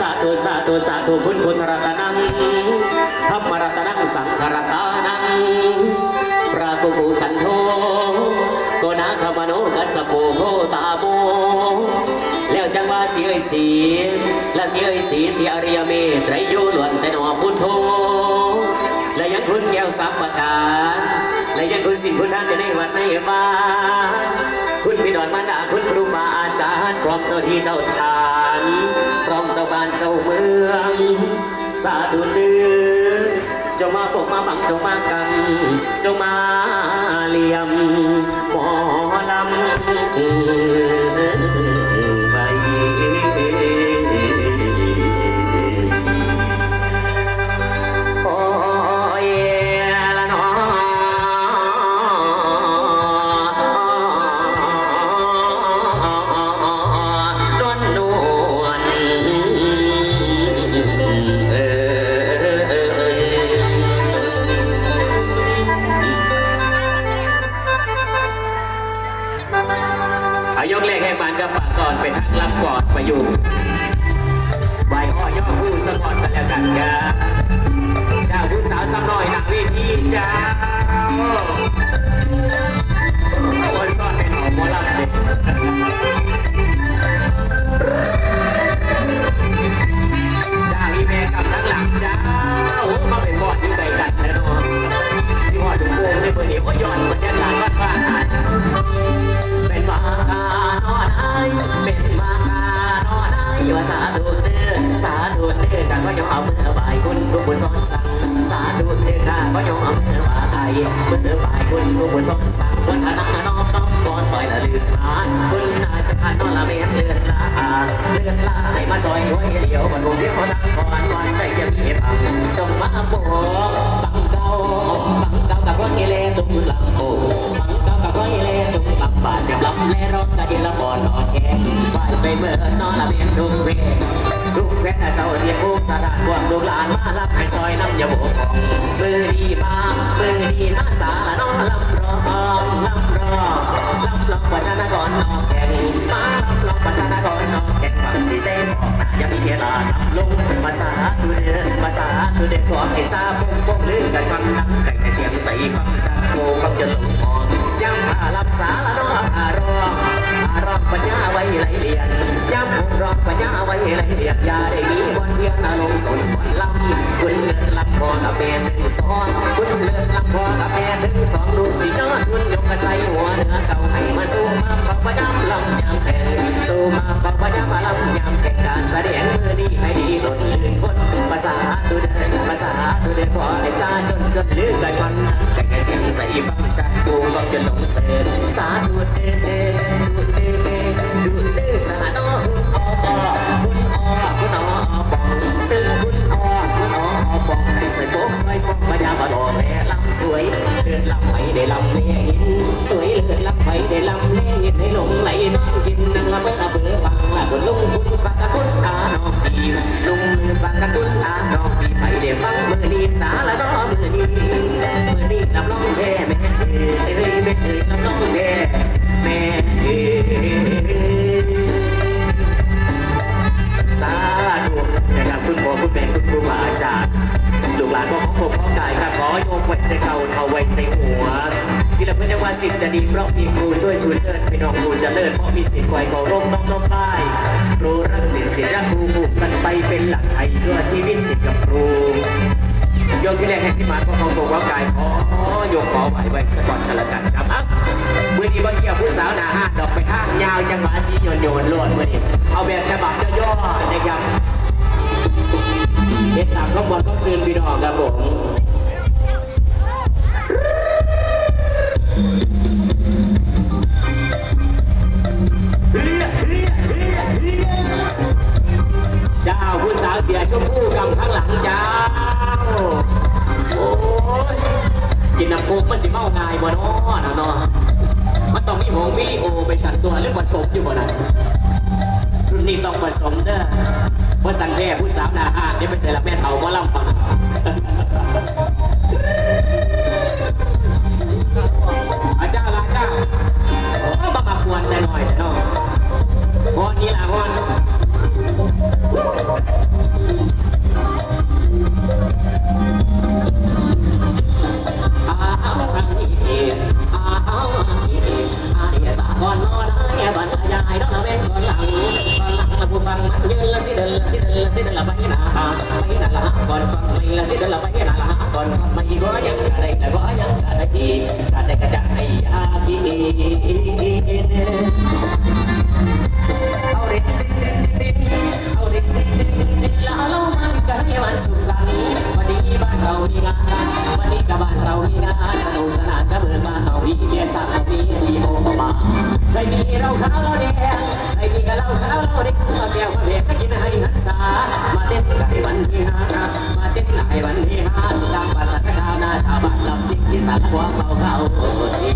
สาธุสาธุสาธุคุณคุณรัตนังธรรมรัตนังสังขรตานังพระกุกุสันโธโกนาคมโนกัสสโปโหตาโมแล้วจังว่าสียไอ้สีและสียไอ้สีสีอริยเมตรโยล้วนแต่นอพุทโธและยังคุณแก้วสัพพการ และยังคุณสิ่งคุณท่านจะได้วัดในบ้านคุณพี่ดอนมานดาคุณครูบาอาจารย์พร้อมเจ้าที่เจ้าทานพร้อมเจ้าบ้านเจ้าเมือง สาธุเดือเจ้ามาปกมาบังเจ้ามากังเจ้ามาเหลี่ยมหมอลำ เวทีเจ้า บุษนสั่งวันทนังน้อมน้อมบอนปล่อยละลืมลาคุณอาจจะผ่านนอนละเมียนเลือนลาเลือนลาให้มาซอยไว้เดียวมันคงเดียวนั่งก่อนวันใจจะมีพังจงมาโบบังเก่าบังเก่ากับคนเกเรตุ้มลำโบบังเก่ากับคนเกเรตุ้มลำบาดแบบลำแลร้องกะดีละบอนนอนแกไหวไปเมื่อนอนละเมียนทุกเวทุกเวเจ้าเรียกอุ้มสะดานพวกลูกหลานมารับให้ซอยน้ำยาโบของมือดีมามือดีนาสาน้องลำรอ งลำรองลำรองประชานกรน้อกแข่งมาลำรองประชานกรน้อกแข่งฝั่งสีเส้นออกน้ายังมีเวลาทำลงภาษาตุเดือภาษาตุเดือขอให้ทราบพงพงลื่นกันฟังนังไก่เสียงใสฟังชักโกฟังจะลงมองย้ำอาลับสาละน้องอารองอารองปัญญาไว้ไหลเลียนย้ำองรองปัญญาไว้ไหลเลียนยาได้มีวันเพียงอารมณ์สนวันลำคุณเลือนลำพอตะเบนึงซ้อนคุณเลือนลำพอตะเบน ภาษาตุเดินพอให้ซาจนจนลื่นไหลฟันแต่แค่เสียงใส่ฟังชักกูก็จะหลงเสนสาธุเดเดดูเดเดดูเดสาโนออหุ่นอหุ่นอปองตึงหุ่นอหุ่นอปองให้ส่โป๊กใส่ฟองพยามาดอแม่ลำสวยเดินลำไปได้ลำเลียหินสวยเดินลำไปได้ล เอ้ยแม่เอ้องแท้แม่เอสาธุนะครับคุณพ่อคุณแม่คุณครูบาอาจารย์ลูกหลานพ่อของผมพ่อกายครับขอโยมไว้ใส่เข่าเข่าไว้ใส่หัวที่เราเพื่อนว่าสิทธิ์จะดีเพราะมีครูช่วยชูเลิศพี่น้องครูจะเลิศเพราะมีสิทธิ์ไว้ขอร่มน้องน้องป้ายครูรักสิทธิ์ศิษย์รักครูผูกกันไปเป็นหลักไทยชั่วชีวิตสิทธิ์กับครู ยมที่แรกให้ที่มาพ่อของผมพ่อกายขอโยมขอไหวไว้สักก่อนกันละกันครับอะมือนี้บ่เกี่ยวผู้สาวหน้าห้าดอกไปห้างยาวจังหวะสีโยนโยนล้วนมือนี้เอาแบบฉบับย่อๆนะครับเด็ดตามข้อบอลต้องซื้อพี่น้องครับผมเฮียเฮียเฮียเฮียเจ้าผู้าวเสียชมพู่กำข้างหลังเจ้า โอ้ยกินน้ำโคกมันสิเมาง่ายบ่เนาะนะเนาะมันต้องมีหงมีโอไปสั่นตัวหรือผสมอยู่บ่นะรุ่นนี้ต้องผสมเด้อว่าสั่งแท้ผู้สาวหน้าห้าเดี๋ยวไปใส่ละแม่เฒ่าว่าล่ำฟัง ไม่มีเราขาวแดงไม่มีกับเราขาวแดงมาแก้วมาเบียก็กินให้หันษามาเต้นไหลวันที่ห้ามาเต้นไหลวันที่ห้าตามภาษาชาวนาชาวบ้านลำสิงที่สารวังเบาเบาที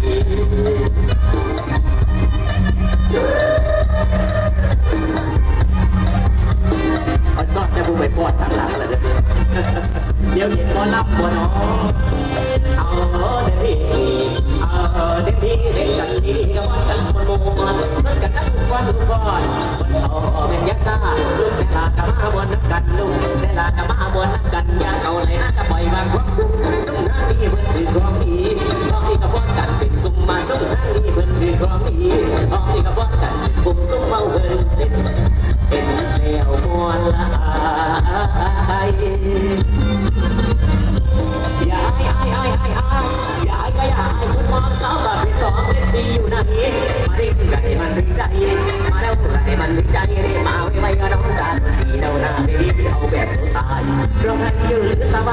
มันซ่อนจะบูไปปอดทั้งหลังเลยเดี๋ยวเห็นบอลับบัวน้องเอาเดี๋ยวพี่เอาเดี๋ยวพี่เด็กกันดีก็ ว่ากันคนมัวมันกันทั้งวันทุกวันวันเขาเป็นยักษ์ซ่าลูกแต่ลากะมาบนนักกันลูกแต่ลากะมาบนนักกันยาเขาเลยน่าจะปล่อยบางความคุ้มสงหน้านี้เพื่อนคือความดีท้องที่กับว่ากันเป็นกลุ่มมาสงหน้านี้เพื่อนคือความดีท้องที่กับว่ากันกลุ่มสุ่มเมาเพื่อนเป็นเป็นแล้วมวนละ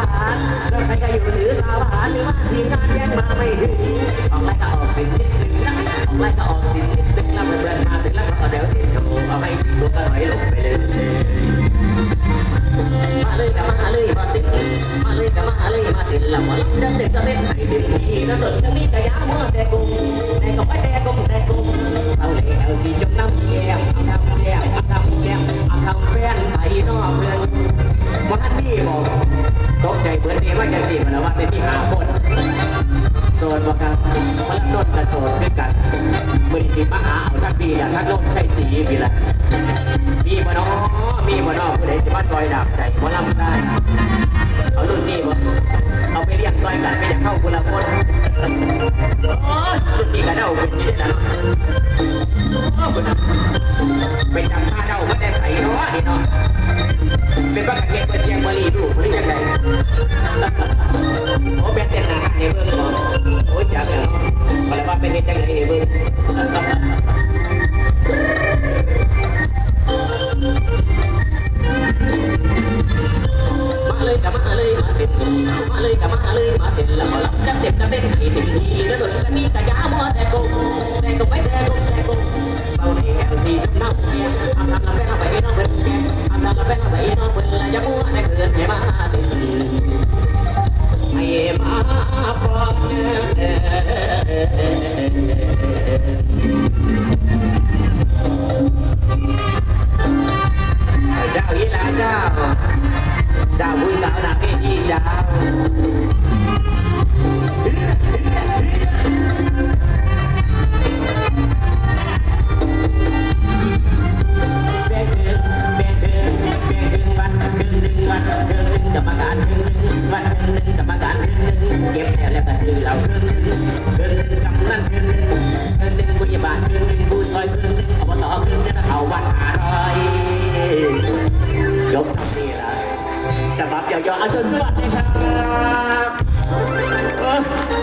หรือตาบานเราใครก็อยู่หรือตาบานหรือว่าทีมงานแย่งมาไม่ถึงออกไล่ก็ออกสินิดนึงนะออกไล่ก็ออกสินิดนึงแล้วเพื่อนมาถึงแล้วก็เดี๋ยวเห็นกับเอาให้งตัวก็ถอยลงไปเลยมาเลยกับมาเลยมาสิมาเลยกับมาเลยมาสิและมาลับจะเด็กจะเล่นให้เต็มที่ถ้าสดจะมีกระยาเมื่อแต่กุ้งแต่ก็ไม่แต่กุ้งแต่กุ้งเอาเลยเอาสีจมน้ำแก้มเอาทำแก้มเอาทำแก้มเอาทำแฟนไปนอกเมืองวันนี้บอก ตกใจเพลงว่าจะสิมันว่าเป็นที่หาคนโซนบอกครับพลังต้นกับโซนด้วยกันมือที่มาหาเอาทักปีอย่างทักลมใช้สีพี่ละมีบ่น้อมีบ่น้อผู้ใดสิมาซอยดาบใส่บ่ลำได้เอารุ่นนี้บ่เอาไปเรียกซอยกันไม่อยากเข้าคนละคนโอ้ยรุ่นนี้ก็เดาเป็นนี่ได้ละโอ้คนน่ะ ไปจำผ้าเดาไม่ได้ใส่เนาะนี่เนาะเป็นว่ากเทียมกระเสียมบรีดูบริจังไงโอ้เป็นเต้นหาในเบื้องบ่โอ้ยจังเลยเนาะมาแล้วว่าเป็นเต้นจังไหนในเบื้อง เป็นละไปน้องเนละยามัวในเกิดให้มาถึงให้มาพร้อมเด้อเจ้าอีหลาเจ้าเจ้าผู้สาว